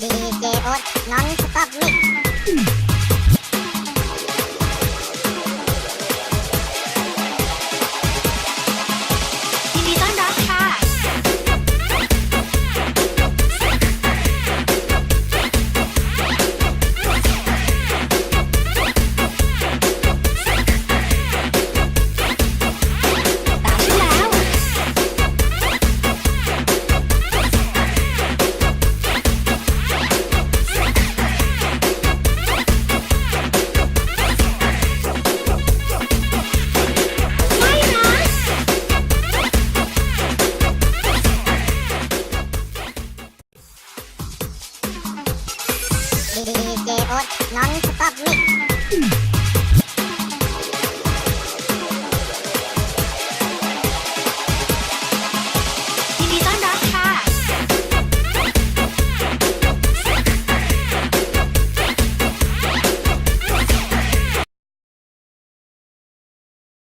เจโอ๊ตนอนสต็อปมิก non-stop mix.